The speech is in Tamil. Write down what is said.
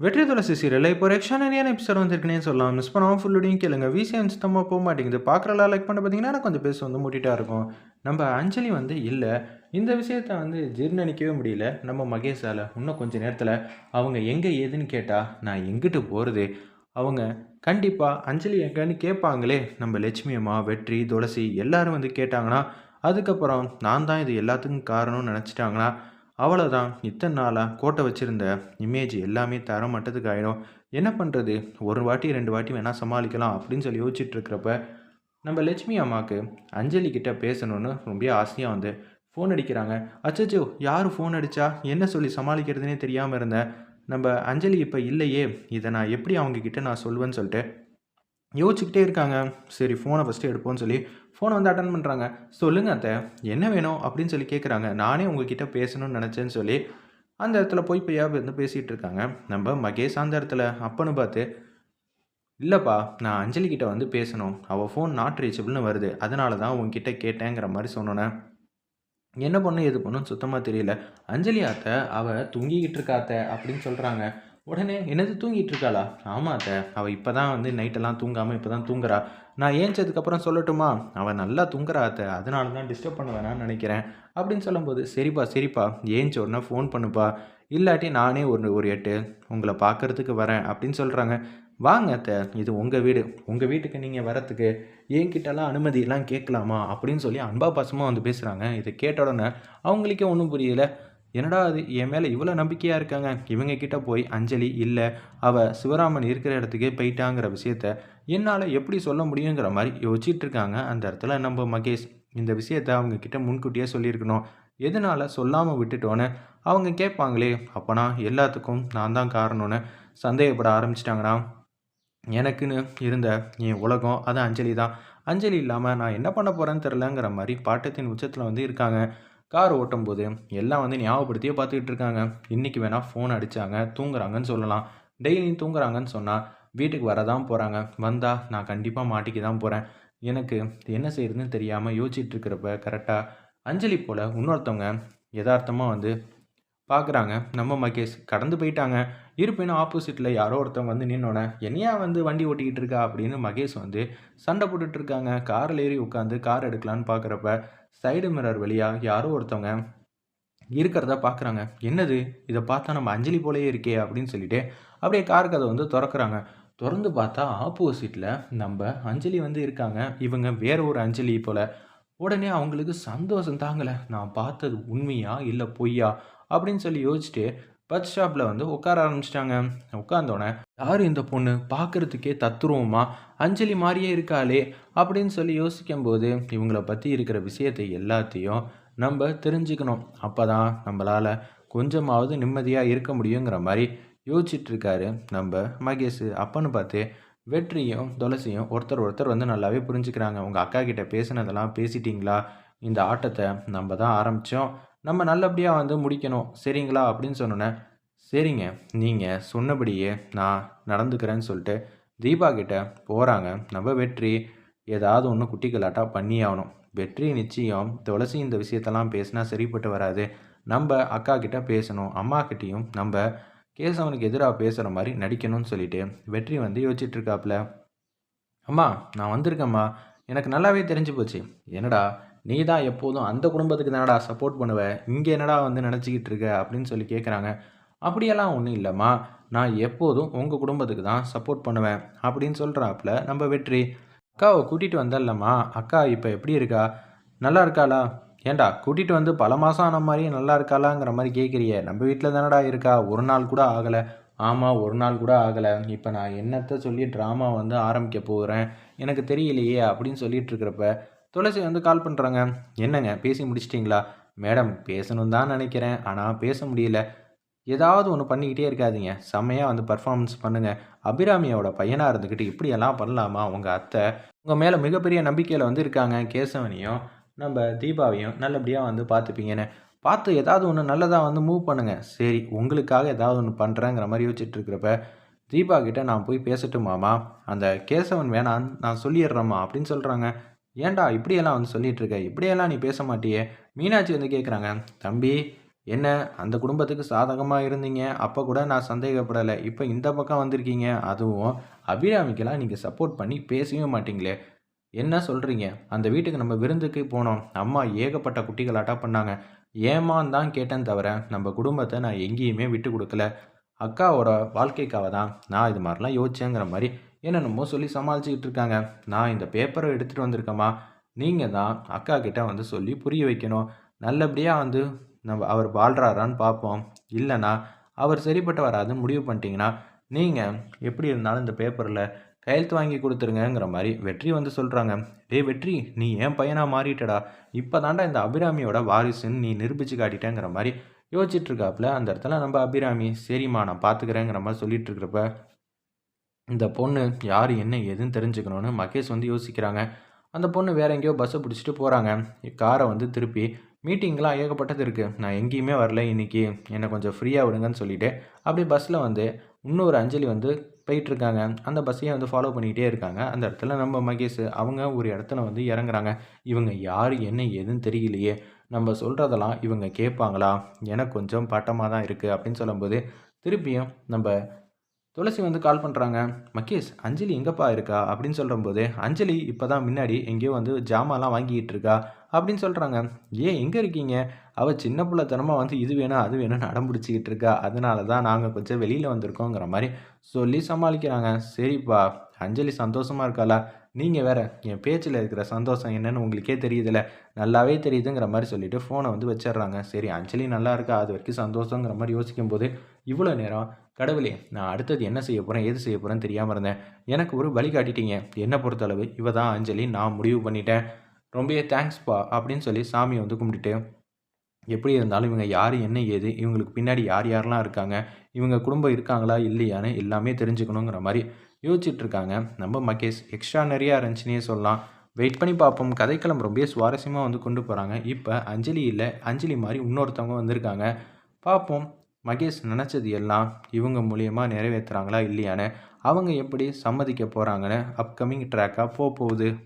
வெற்றி துளசி சீரியலில் இப்போ ஒரு எக்ஸ்ட்ரானரியான எபிசோட் வந்திருக்குனே சொல்லலாம். மிஸ் பண்ணாமல் ஃபுல்லுடையும் கேளுங்க. விசிஎம் சுத்தமாக போக மாட்டேங்குது. பார்க்குறலாம் லைக் பண்ண பார்த்தீங்கன்னா எனக்கு கொஞ்சம் பேச வந்து மூட்டிட்டா இருக்கும். நம்ம அஞ்சலி வந்து இல்லை. இந்த விஷயத்த வந்து ஜீர்ணிக்கவே முடியல. நம்ம மகேஷால் இன்னும் கொஞ்சம் நேரத்தில் அவங்க எங்கே ஏதுன்னு கேட்டால் நான் எங்கிட்டு போகிறது அவங்க கண்டிப்பாக அஞ்சலி எங்கன்னு கேட்பாங்களே. நம்ம லட்சுமி அம்மா வெற்றி துளசி எல்லோரும் வந்து கேட்டாங்கன்னா அதுக்கப்புறம் நான் தான் இது எல்லாத்துக்கும் காரணம்னு நினச்சிட்டாங்கன்னா அவ்வளோதான் இத்தனை நாளாக கோட்டை வச்சுருந்த இமேஜ் எல்லாமே தர மட்டத்துக்கு ஆகிடும் என்ன பண்ணுறது ஒரு வாட்டி ரெண்டு வாட்டி வேணால் சமாளிக்கலாம் அப்படின்னு சொல்லி யோசிச்சுட்டு இருக்கிறப்ப நம்ம லட்சுமி அம்மாவுக்கு அஞ்சலி கிட்டே பேசணும்னு ரொம்ப ஆசையாக வந்து ஃபோன் அடிக்கிறாங்க. அச்சச்சோ யார் ஃபோன் அடித்தா என்ன சொல்லி சமாளிக்கிறதுனே தெரியாமல் இருந்தேன் நம்ம அஞ்சலி இப்போ இல்லையே. இதை நான் எப்படி அவங்கக்கிட்ட நான் சொல்வேன்னு சொல்லிட்டு யோசிச்சுக்கிட்டே இருக்காங்க. சரி ஃபோனை ஃபஸ்ட்டு எடுப்போம்னு சொல்லி ஃபோனை வந்து அட்டன் பண்ணுறாங்க சொல்லுங்க அத்தை என்ன வேணும் அப்படின்னு சொல்லி கேட்குறாங்க நானே உங்ககிட்ட பேசணும்னு நினச்சேன்னு சொல்லி அந்த இடத்துல போய் போய் வந்து பேசிகிட்டு இருக்காங்க. நம்ம மகேஷ் அந்த இடத்துல. அப்பன்னு பார்த்து இல்லைப்பா நான் அஞ்சலி கிட்ட வந்து பேசணும். அவள் ஃபோன் நாட் ரீச்சபிள்னு வருது. அதனால தான் உங்ககிட்ட கேட்டேங்கிற மாதிரி சொன்னோன்னே. என்ன பண்ணும் எது பண்ணும் சுத்தமாக தெரியல. அஞ்சலி அத்தை அவள் தூங்கிக்கிட்டு இருக்காத்த அப்படின்னு சொல்கிறாங்க உடனே என்னது தூங்கிட்டு இருக்காளா? ஆமா அத்தை அவள் இப்போ தான் வந்து நைட்டெல்லாம் தூங்காமல் இப்போ தான் தூங்குறா. நான் ஏஞ்சதுக்கப்புறம் சொல்லட்டுமா? அவள் நல்லா தூங்குறா அத்தை அதனால தான் டிஸ்டர்ப் பண்ண வேணாம்னு நினைக்கிறேன். அப்படின்னு சொல்லும்போது சரிப்பா சரிப்பா ஏஞ்ச உடனே ஃபோன் பண்ணுப்பா. இல்லாட்டி நானே ஒரு ஒரு எட்டு உங்களை பார்க்கறதுக்கு வரேன் அப்படின்னு சொல்கிறாங்க வாங்க அத்தை இது உங்கள் வீடு. உங்கள் வீட்டுக்கு நீங்கள் வரத்துக்கு என்கிட்டலாம் அனுமதியெல்லாம் கேட்கலாமா? அப்படின்னு சொல்லி அன்பா பாசமாக வந்து பேசுகிறாங்க இதை கேட்ட உடனே அவங்களுக்கே ஒன்றும் புரியல. என்னடா அது என் மேலே இவ்வளோ நம்பிக்கையாக இருக்காங்க? இவங்க கிட்ட போய் அஞ்சலி இல்லை அவள் சிவராமன் இருக்கிற இடத்துக்கே போயிட்டாங்கிற விஷயத்த என்னால் எப்படி சொல்ல முடியுங்கிற மாதிரி யோசிச்சுட்டு இருக்காங்க அந்த இடத்துல நம்ம மகேஷ். இந்த விஷயத்த அவங்க கிட்ட முன்கூட்டியே சொல்லியிருக்கணும். எதனால் சொல்லாமல் விட்டுட்டோன்னு அவங்க கேட்பாங்களே அப்போனா எல்லாத்துக்கும் நான் தான் காரணம்னு சந்தேகப்பட ஆரம்பிச்சிட்டாங்கண்ணா எனக்குன்னு இருந்த என் உலகம் அது அஞ்சலி தான். அஞ்சலி இல்லாமல் நான் என்ன பண்ண போகிறேன்னு தெரிலங்கிற மாதிரி பாட்டத்தின் உச்சத்தில் வந்து இருக்காங்க. கார் ஓட்டும்போது எல்லாம் வந்து ஞாபகப்படுத்தியே பார்த்துக்கிட்டு இருக்காங்க. இன்றைக்கி வேணால் ஃபோன் அடித்தாங்க தூங்குறாங்கன்னு சொல்லலாம். டெய்லியும் தூங்குறாங்கன்னு சொன்னால் வீட்டுக்கு வர தான் போகிறாங்க வந்தால் நான் கண்டிப்பாக மாட்டிக்க தான் போகிறேன் எனக்கு என்ன செய்யறதுன்னு தெரியாமல் யோசிச்சுட்டு இருக்கிறப்ப கரெக்டாக அஞ்சலி போல் இன்னொருத்தவங்க யதார்த்தமாக வந்து பார்க்குறாங்க நம்ம மகேஷ் கடந்து போயிட்டாங்க. இருப்பினும் ஆப்போசிட்டில் யாரோ ஒருத்தவங்க வந்து நின்னோடனே என்னையா வந்து வண்டி ஓட்டிக்கிட்டு இருக்கா? அப்படின்னு மகேஷ் வந்து சண்டை போட்டுட்ருக்காங்க காரில் ஏறி உட்காந்து கார் எடுக்கலான்னு பார்க்குறப்ப சைடு மிரர் வழியாக யாரோ ஒருத்தவங்க இருக்கிறத பார்க்குறாங்க என்னது? இதை பார்த்தா நம்ம அஞ்சலி போலேயே இருக்கே அப்படின்னு சொல்லிட்டு அப்படியே கார் கதை வந்து திறக்கிறாங்க. திறந்து பார்த்தா ஆப்போசிட்டில் நம்ம அஞ்சலி வந்து இருக்காங்க. இவங்க வேற ஒரு அஞ்சலி போல். உடனே அவங்களுக்கு சந்தோஷம் தாங்கலை. நான் பார்த்தது உண்மையா இல்லை பொய்யா அப்படின்னு சொல்லி யோசிச்சுட்டு பஸ் ஷாப்பில் வந்து உட்கார ஆரம்பிச்சிட்டாங்க. உட்காந்தோடனே யார் இந்த பொண்ணு? பார்க்குறதுக்கே தத்துருவமா அஞ்சலி மாதிரியே இருக்காளே அப்படின்னு சொல்லி யோசிக்கும்போது இவங்கள பற்றி இருக்கிற விஷயத்தை எல்லாத்தையும் நம்ம தெரிஞ்சுக்கணும். அப்போ தான் நம்மளால் கொஞ்சமாவது நிம்மதியாக இருக்க முடியுங்கிற மாதிரி யோசிச்சிட்ருக்காரு நம்ம மகேஷ். அப்பன்னு பார்த்து வெற்றியும் துளசியும் ஒருத்தர் ஒருத்தர் வந்து நல்லாவே புரிஞ்சுக்கிறாங்க. உங்கள் அக்கா கிட்டே பேசுனதெல்லாம் பேசிட்டிங்களா? இந்த ஆட்டத்தை நம்ம தான் ஆரம்பித்தோம் நம்ம நல்லபடியாக வந்து முடிக்கணும். சரிங்களா? அப்படின்னு சொன்னோன்னே சரிங்க நீங்கள் சொன்னபடியே நான் நடந்துக்கிறேன்னு சொல்லிட்டு தீபா கிட்ட போகிறாங்க நம்ம வெற்றி ஏதாவது ஒன்று குட்டி கலாட்டாக பண்ணி ஆகணும். வெற்றி நிச்சயம் துளசி இந்த விஷயத்தெல்லாம் பேசினா சரிப்பட்டு வராது. நம்ம அக்கா கிட்ட பேசணும் அம்மா கிட்டேயும் நம்ம கேசவனுக்கு எதிராக பேசுகிற மாதிரி நடிக்கணும்னு சொல்லிட்டு வெற்றி வந்து யோசிச்சுட்ருக்காப்புல அம்மா நான் வந்திருக்கேம்மா. எனக்கு நல்லாவே தெரிஞ்சு போச்சு. என்னடா நீ தான் எப்போதும் அந்த குடும்பத்துக்கு தானடா சப்போர்ட் பண்ணுவ? இங்கே என்னடா வந்து நினச்சிக்கிட்டு இருக்க? அப்படின்னு சொல்லி கேட்குறாங்க அப்படியெல்லாம் ஒன்றும் இல்லைம்மா. நான் எப்போதும் உங்கள் குடும்பத்துக்கு தான் சப்போர்ட் பண்ணுவேன். அப்படின்னு சொல்கிறாப்புல நம்ம வெற்றி. அக்காவை கூட்டிகிட்டு வந்தல்லம்மா. அக்கா இப்போ எப்படி இருக்கா? நல்லா இருக்காளா? ஏண்டா கூட்டிகிட்டு வந்து பல மாதம் ஆன மாதிரி நல்லா இருக்காளாங்கிற மாதிரி கேட்குறிய நம்ம வீட்டில் தானடா இருக்கா? ஒரு நாள் கூட ஆகலை. ஆமாம் ஒரு நாள் கூட ஆகலை. இப்போ நான் என்னத்தை சொல்லி ட்ராமா வந்து ஆரம்பிக்க போகிறேன் எனக்கு தெரியலையே அப்படின்னு சொல்லிட்டு இருக்கிறப்ப துளசி வந்து கால் பண்ணுறாங்க என்னங்க பேசி முடிச்சிட்டிங்களா? மேடம் பேசணும் தான் நினைக்கிறேன். ஆனால் பேச முடியல. ஏதாவது ஒன்று பண்ணிக்கிட்டே இருக்காதீங்க. செம்மையாக வந்து பர்ஃபார்மன்ஸ் பண்ணுங்கள் அபிராமியோட பையனாக இருந்துக்கிட்டு இப்படியெல்லாம் பண்ணலாமா? உங்கள் அத்தை உங்கள் மேலே மிகப்பெரிய நம்பிக்கையில் வந்து இருக்காங்க. கேசவனையும் நம்ம தீபாவையும் நல்லபடியாக வந்து பார்த்துப்பீங்கன்னு. பார்த்து ஏதாவது ஒன்று நல்லதாக வந்து மூவ் பண்ணுங்கள் சரி உங்களுக்காக ஏதாவது ஒன்று பண்ணுறேங்கிற மாதிரி யோசிச்சுட்டு இருக்கிறப்ப தீபா கிட்டே நான் போய் பேசட்டுமாமா? அந்த கேசவன் வேணான்னு நான் சொல்லிடுறேம்மா அப்படின்னு சொல்கிறாங்க ஏன்டா இப்படியெல்லாம் வந்து சொல்லிட்டு இருக்க இப்படியெல்லாம் நீ பேச மாட்டியே? மீனாட்சி வந்து கேட்குறாங்க தம்பி என்ன அந்த குடும்பத்துக்கு சாதகமாக இருந்தீங்க? அப்போ கூட நான் சந்தேகப்படலை. இப்போ இந்த பக்கம் வந்திருக்கீங்க. அதுவும் அபிராமிக்கெல்லாம் நீங்கள் சப்போர்ட் பண்ணி பேசவே மாட்டீங்களே. என்ன சொல்கிறீங்க அந்த வீட்டுக்கு நம்ம விருந்துக்கு போனோம். அம்மா ஏகப்பட்ட குட்டிகளாட்டா பண்ணாங்க. ஏமான் தான் கேட்டேன் தவிர நம்ம குடும்பத்தை நான் எங்கேயுமே விட்டு கொடுக்கல. அக்காவோட வாழ்க்கைக்காக தான் நான் இது மாதிரிலாம் யோசிச்சேங்கிற மாதிரி என்னென்னமோ சொல்லி சமாளிச்சுக்கிட்டு இருக்காங்க நான் இந்த பேப்பரை எடுத்துகிட்டு வந்திருக்கேம்மா. நீங்கள் தான் அக்கா கிட்டே வந்து சொல்லி புரிய வைக்கணும். நல்லபடியாக வந்து நம்ம அவர் வாழ்கிறாரான்னு பார்ப்போம். இல்லைன்னா அவர் சரிப்பட்டு வராதுன்னு முடிவு பண்ணிட்டீங்கன்னா நீங்கள் எப்படி இருந்தாலும் இந்த பேப்பரில் கையெழுத்து வாங்கி கொடுத்துருங்கிற மாதிரி வெற்றி வந்து சொல்கிறாங்க டே வெற்றி நீ ஏன் பையனாக மாறிட்டடா? இப்போ தாண்டா இந்த அபிராமியோட வாரிசுன்னு நீ நிரூபித்து காட்டிட்டேங்கிற மாதிரி யோசிச்சுட்ருக்காப்புல அந்த இடத்துல நம்ம அபிராமி சரிம்மா நான் பார்த்துக்கிறேங்கிற மாதிரி சொல்லிகிட்ருக்கிறப்ப இந்த பொண்ணு யார் என்ன ஏதுன்னு தெரிஞ்சுக்கணும்னு மகேஷ் வந்து யோசிக்கிறாங்க. அந்த பொண்ணு வேற எங்கேயோ பஸ்ஸை பிடிச்சிட்டு போகிறாங்க காரை வந்து திருப்பி மீட்டிங்லாம் ஏகப்பட்டது இருக்குது நான் எங்கேயுமே வரல இன்றைக்கி என்னை கொஞ்சம் ஃப்ரீயாக விடுங்கன்னு சொல்லிவிட்டு அப்படியே பஸ்ஸில் வந்து இன்னொரு அஞ்சலி வந்து போயிட்டுருக்காங்க அந்த பஸ்ஸையே வந்து ஃபாலோ பண்ணிக்கிட்டே இருக்காங்க. அந்த இடத்துல நம்ம மகேஷ் அவங்க ஒரு இடத்துல வந்து இறங்குறாங்க. இவங்க யார் என்ன ஏதுன்னு தெரியலையே. நம்ம சொல்கிறதெல்லாம் இவங்க கேட்பாங்களா? எனக்கு கொஞ்சம் பட்டமாக தான் இருக்குது அப்படின்னு சொல்லும்போது திருப்பியும் நம்ம துளசி வந்து கால் பண்ணுறாங்க மகேஷ் அஞ்சலி எங்கேப்பா இருக்கா? அப்படின்னு சொல்கிறம்போது அஞ்சலி இப்போ தான் முன்னாடி எங்கேயோ வந்து ஜாமான்லாம் வாங்கிக்கிட்டு இருக்கா? அப்படின்னு சொல்கிறாங்க ஏன் எங்கே இருக்கீங்க? அவள் சின்ன பிள்ளைத்தனமாக வந்து இது வேணும் அது வேணும்னு அடம் பிடிச்சிக்கிட்டு இருக்கா. அதனால தான் நாங்கள் கொஞ்சம் வெளியில் வந்திருக்கோங்கிற மாதிரி சொல்லி சமாளிக்கிறாங்க. சரிப்பா அஞ்சலி சந்தோஷமாக இருக்காளா? நீங்கள் வேறு என் பேச்சில் இருக்கிற சந்தோஷம் என்னென்னு உங்களுக்கே தெரியுதுல்ல நல்லாவே தெரியுதுங்கிற மாதிரி சொல்லிவிட்டு ஃபோனை வந்து வச்சிடுறாங்க. சரி அஞ்சலி நல்லா இருக்கா? அது வரைக்கும் சந்தோஷங்கிற மாதிரி யோசிக்கும் போது இவ்வளோ நேரம் கடவுளே நான் அடுத்தது என்ன செய்ய போகிறேன் எது செய்ய போகிறேன்னு தெரியாமல் இருந்தேன். எனக்கு ஒரு வழி காட்டிட்டீங்க. என்னை பொறுத்தளவு இவ தான் அஞ்சலி. நான் முடிவு பண்ணிட்டேன். ரொம்பவே தேங்க்ஸ்ப்பா அப்படின்னு சொல்லி சாமியை வந்து கும்பிட்டுட்டு எப்படி இருந்தாலும் இவங்க யார் என்ன ஏது இவங்களுக்கு பின்னாடி யார் யாரெல்லாம் இருக்காங்க இவங்க குடும்பம் இருக்காங்களா இல்லையான்னு எல்லாமே தெரிஞ்சுக்கணுங்கிற மாதிரி யோசிச்சுட்ருக்காங்க. நம்ம மகேஷ் எக்ஸ்ட்ரா நிறையா இருந்துச்சுன்னே சொல்லலாம். வெயிட் பண்ணி பார்ப்போம். கதைக்களம் ரொம்ப சுவாரஸ்யமாக வந்து கொண்டு போகிறாங்க இப்போ அஞ்சலி இல்லை அஞ்சலி மாதிரி இன்னொருத்தவங்க வந்திருக்காங்க. பார்ப்போம். மகேஷ் நினச்சது எல்லாம் இவங்க மூலியமாக நிறைவேற்றுறாங்களா இல்லையான்னு. அவங்க எப்படி சம்மதிக்க போகிறாங்கன்னு அப்கமிங் ட்ராக்காக போக போகுது.